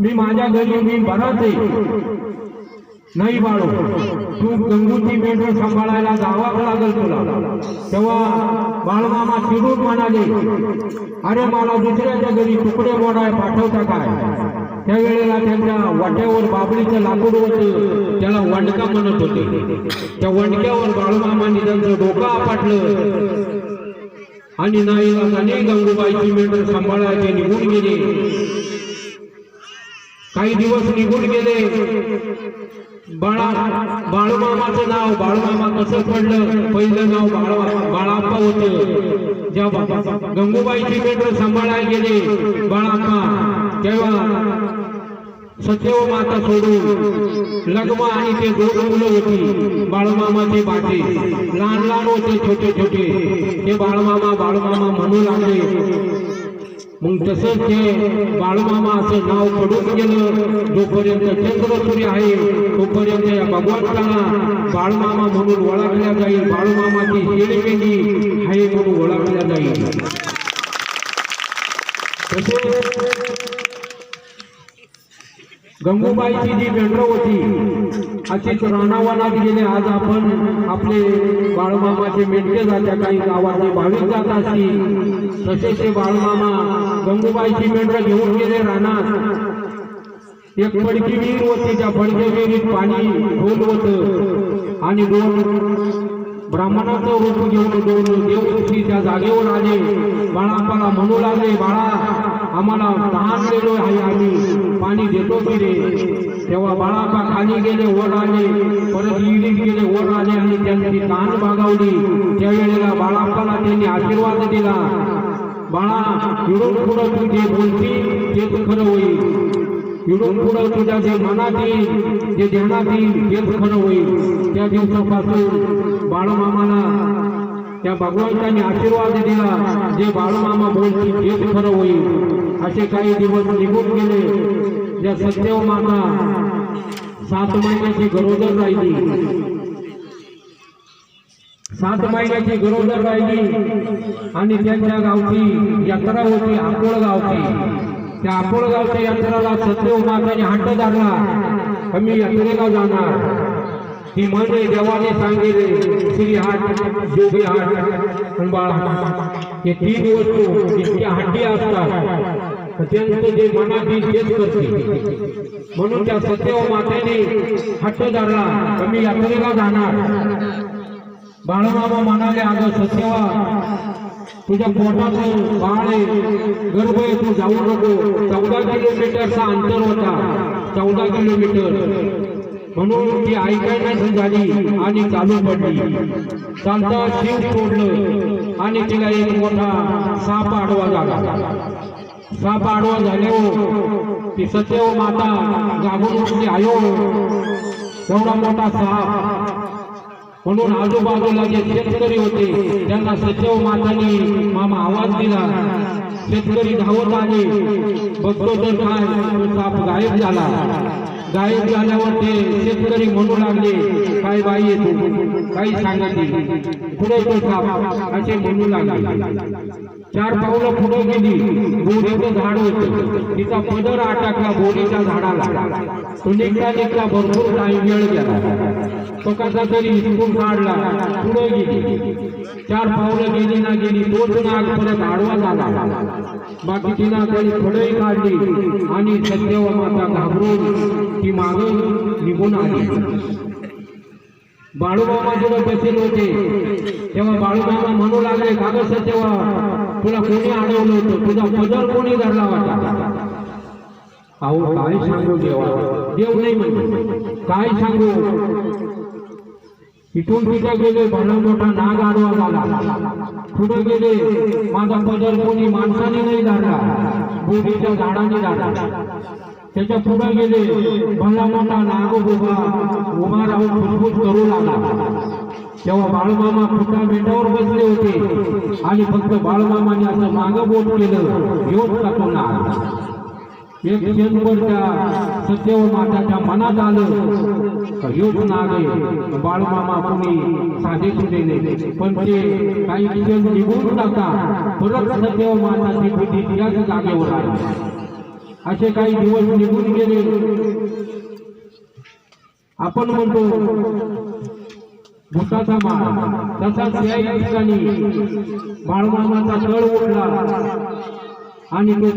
मी माझ्या घरी मी बराच नाही बाळू तू गंगूची मेंढर सांभाळायला जावावं लागल तुला. तेव्हा बाळमामा चिडून म्हणाले अरे मला दुसऱ्याच्या घरी तुकडे मोडाय पाठवता काय? त्यावेळेला त्यांच्या वाट्यावर बाबळीचं लाकूड होतं. त्याला वंडका म्हणत होते. त्या वंडक्यावर बाळूमामाने त्यांचं डोकं आपटलं. आणि नाही अनेक गंगूबाईची मेंढर सांभाळायचे निघून गेले. काही दिवस निघून गेले. बाळा बाळूमामाचं नाव बाळूमामा कसं पडलं? पहिलं नाव बाळा बाळाप्पा होतं. ज्या गंगूबाईची मेंढर सांभाळायला गेले बाळाप्पा तेव्हा सत्यव माता सोडून लगमा आणि ते दोन मुलं होती बाळूमामाचे बाटे लहान लहान होते छोटे छोटे ते बाळूमामा बाळूमामा म्हणू लागले मग तसंच ते बाळूमामा असं नाव पडून गेलं जोपर्यंत चंद्र सूर्य आहे तोपर्यंत या भगवंताला बाळूमामा म्हणून ओळखल्या जाईल बाळूमामाची शेळीपेंडी आहे म्हणून ओळखल्या जाईल तसेच गंगूबाईची जी बेंड्र होती. अशीच रानावनात गेले. आज आपण आपले बाळमामाचे मेंढके जात्या काही गावातले भाविक जात असतील. तसेच ते बाळमामा गंगूबाईची मेंढ्र घेऊन गेले रानात. एक फडकी विहीर होती. त्या फडके विहिरीत पाणी होत होत. आणि दोन ब्राह्मणाचं रूप घेऊन दोन देवती त्या जागेवर आले. बाळापाला म्हणू लागले बाळा आम्हाला तहानलेलो आहे आम्ही. पाणी देतो की रे तेव्हा बाळापा खाली गेले वर आले. परत इडीत गेले वर आले आणि त्यांची तहान भागावली त्यावेळेला बाळापाला त्यांनी आशीर्वाद दिला. बाळा इडून पुढं तू जे बोलती तू खरं होईल. इडून पुढं तुझ्या जे मनात येईल जे ध्यानात येईल तेच खरं होईल. त्या दिवसापासून बाळमामाला त्या भगवंतांनी आशीर्वाद दिला. जे बाळूमामा बोलतील तेच खरं होईल. असे काही दिवस निघून गेले. ज्या सत्यव माता सात महिन्याची गरोदर राहिली. सात महिन्याची गरोदर राहिली आणि त्यांच्या गावची यात्रा होती आकोळ गावची. त्या आकोळ गावच्या यात्रेला सत्यव माताने हंट धरला. आम्ही यात्रेला जाणार. ही म्हणजे देवाने सांगितले श्री हाट जोगी हाट बाळ हे तीन वस्तू इतक्या हट्टी असतात. त्यांचं जे मनात येईल तेच करते. म्हणून त्या सत्यव मातेने हट्ट धरला आम्ही यात्रेला जाणार. बाळमामा म्हणाले अगं सत्यवा तुझ्या पोटाचं बाळ आहे गर्भ आहे तू जाऊ नको. चौदा किलोमीटरचा अंतर होता. चौदा किलोमीटर. म्हणून ती ऐकायला झाली आणि चालू पडली. चालता शिव तोडलं आणि तिला एक मोठा साप आडवा झाला साप आडवा झाल्यावर ती सत्यव माता गाभून उठली आयो एवढा मोठा साप म्हणून आजूबाजूला जे शेतकरी होते त्यांना सचिव मातांनी मामा आवाज दिला. शेतकरी धावत आले. बघतो तर काय तो साप गायब झाला. गायब झाल्यावर ते शेतकरी म्हणू लागले काय बाई येतो काही सांगते पुढे तो साप असे म्हणू लागले. चार पावलं पुढे गेली. बोरीचं झाड होतं. तिचा पदर आटाकला बोरीच्या झाडाला. तो निघता निघता भरपूर काही वेळ गेला. तो कसा तरी हिसकून काढला. पुढे गेली. चार पावलं गेली ना गेली तोच नाग परत आडवा झाला. बाकी तिला काही फळही काढली आणि सत्यव माता घाबरून ती माग निघून आली. बाळूमामा जेव्हा बसेल होते तेव्हा बाळूमामा म्हणू लागले कागद सत्यवा तुला कोणी अडवलं होतं? तुझा पदर कोणी धरला होता? अहो काय सांगू देवा? देव नाही म्हणजे काय सांगू? इथून तिथे गेले भला मोठा नाग आडवा झाला. पुढे गेले माझा पदर कोणी माणसाने नाही झाला बोधीच्या झाडाने झाला त्याच्या पुढे गेले भला मोठा नाग उभा उभा राहून फुसफुस करू लागला. तेव्हा बाळमामा फुटा बेटावर बसले होते आणि फक्त बाळमामाने असं मागं बोट केलं घेऊन टाकून नाग? एक क्षणभर त्या सत्यव माताच्या मनात आलं का ह्योच बाळमामा कोणी साधे सुटेले पण ते काही क्षण निघून टाका परत सत्यव माताची बुद्धी त्याच जागेवर आली. असे काही दिवस निघून गेले. आपण म्हणतो भूताचा माळ तसाच या ठिकाणी बाळमामाचा तळ उठला. आणि तो